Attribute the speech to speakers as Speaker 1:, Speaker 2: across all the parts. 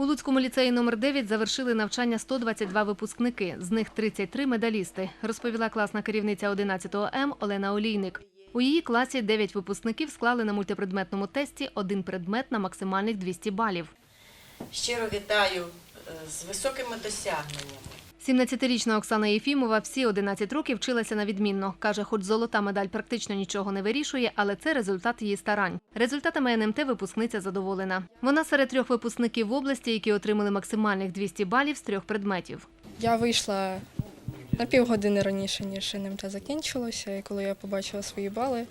Speaker 1: У Луцькому ліцеї номер 9 завершили навчання 122 випускники, з них 33 медалісти, розповіла класна керівниця 11 М Олена Олійник. У її класі 9 випускників склали на мультипредметному тесті один предмет на максимальних 200 балів.
Speaker 2: Щиро вітаю е, з високими досягненнями.
Speaker 1: 17-річна Оксана Єфімова всі 11 років вчилася на відмінно. Каже, хоч золота медаль практично нічого не вирішує, але це результат її старань. Результатами НМТ випускниця задоволена. Вона серед трьох випускників в області, які отримали максимальних 200 балів з трьох предметів.
Speaker 3: Я вийшла на півгодини раніше, ніж НМТ закінчилося, і коли я побачила свої бали,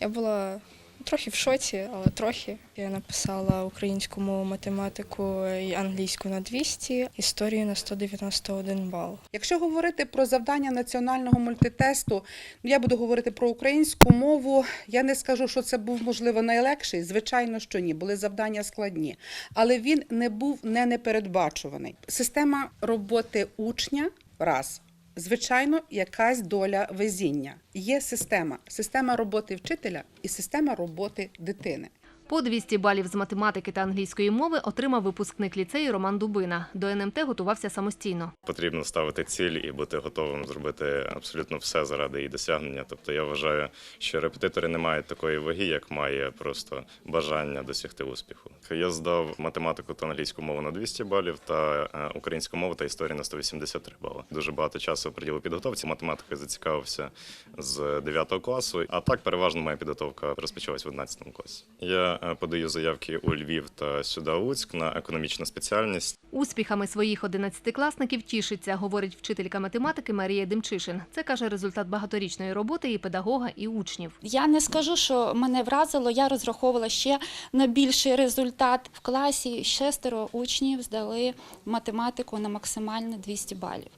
Speaker 3: я була трохи в шоці, але трохи. Я написала українську мову, математику і англійську на 200, історію на 191 бал.
Speaker 4: Якщо говорити про завдання національного мультитесту, ну, я буду говорити про українську мову. Я не скажу, що це був можливо найлегший. Звичайно, що ні, були завдання складні, але він не був не непередбачуваний. Система роботи учня раз. Звичайно, якась доля везіння. Є система, система роботи вчителя і система роботи дитини.
Speaker 1: По 200 балів з математики та англійської мови отримав випускник ліцею Роман Дубина. До НМТ готувався самостійно.
Speaker 5: Потрібно ставити ціль і бути готовим зробити абсолютно все заради її досягнення. Тобто я вважаю, що репетитори не мають такої ваги, як має просто бажання досягти успіху. Я здав математику та англійську мову на 200 балів та е, українську мову та історію на 183 бали. Дуже багато часу приділив підготовці. Математикою зацікавився з 9 класу. А так переважно моя підготовка розпочалась в 11 класі. Я подаю заявки у Львів та сюди Луцьк на економічну спеціальність.
Speaker 1: Успіхами своїх 11-класників тішиться, говорить вчителька математики Марія Демчишин. Це каже результат багаторічної роботи і педагога, і учнів.
Speaker 6: Я не скажу, що мене вразило. Я розраховувала ще на більший результат. В класі шестеро учнів здали математику на максимально 200 балів.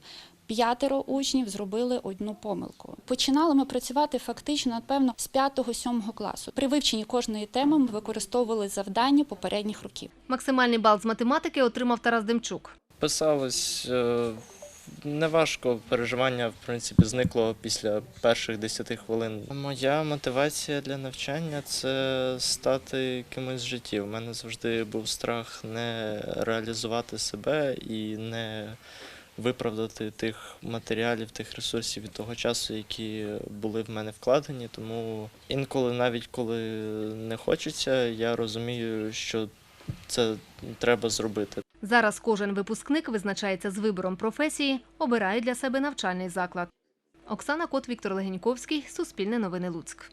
Speaker 6: П'ятеро учнів зробили одну помилку. Починали ми працювати фактично, напевно, з 5-7 класу. При вивченні кожної теми ми використовували завдання попередніх років.
Speaker 1: Максимальний бал з математики отримав Тарас Демчук.
Speaker 7: Писалось е, неважко, переживання в принципі зникло після перших 10 хвилин. Моя мотивація для навчання це стати кимось в житті. У мене завжди був страх не реалізувати себе і не виправдати тих матеріалів, тих ресурсів від того часу, які були в мене вкладені. Тому інколи, навіть коли не хочеться, я розумію, що це треба зробити.
Speaker 1: Зараз кожен випускник визначається з вибором професії, обирає для себе навчальний заклад. Оксана Кот, Віктор Легеньковський, Суспільне новини Луцьк.